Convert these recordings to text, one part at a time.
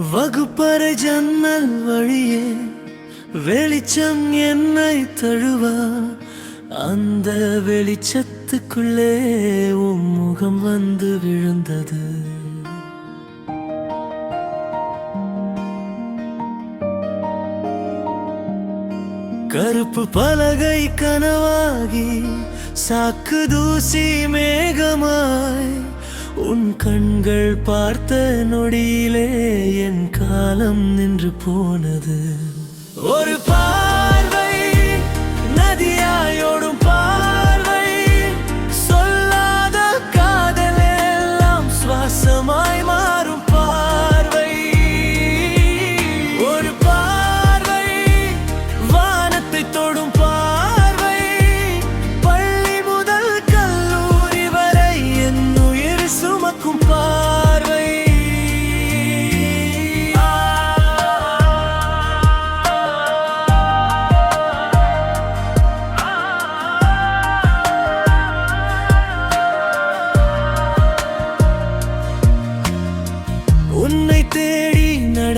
வகுப்பற ஜன்னல் வழியே வெளிச்சம் என்னை தழுவா. அந்த வெளிச்சத்துக்குள்ளே உன் முகம் வந்து விழுந்தது. கருப்பு பலகை கனவாகி சாக்கு தூசி மேகமாய் உன் கண்கள் பார்த்த நொடியிலே என் காலம் நின்று போனது. ஒரு பா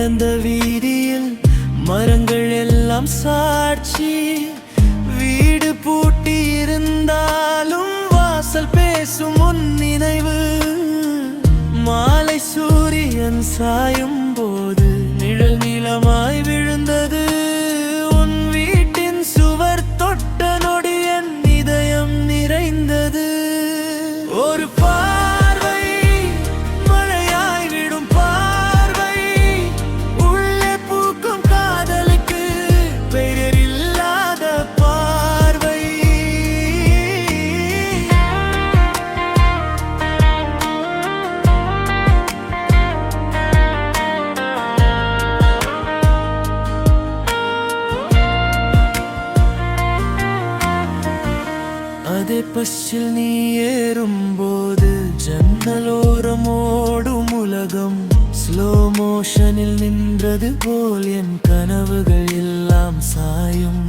நடந்த வீதியில் மரங்கள் எல்லாம் சாட்சி. வீடு பூட்டி இருந்தாலும் வாசல் பேசும் உன் நினைவு. மாலை சூரியன் சாயும் போது நிழல் நிலம் பாதை பஸ்ஸில் நீ ஏறும்போது ஜன்னலோரம் ஓடும் உலகம். ஸ்லோ மோஷனில் நின்றது போல் என் கனவுகள் எல்லாம் சாயும்.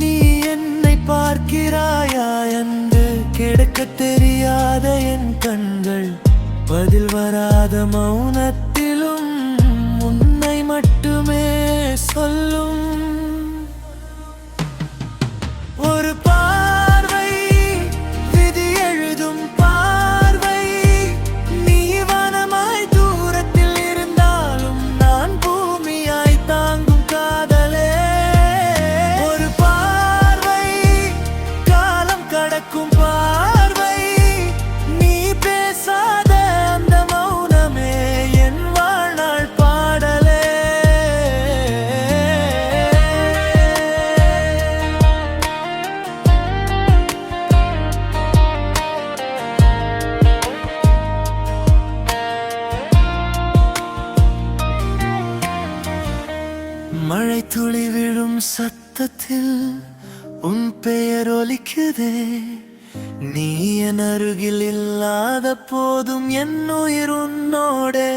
நீ என்னை பார்க்கிறாயா என்று கிடக்க தெரியாத என் கண்கள். பதில் வராத மௌனத்தை மழை துளி விழும் சத்தத்தில் உன் பெயர் ஒலிக்குதே. நீ என் அருகில் இல்லாத போதும் என் உயிர் உன்னோடே.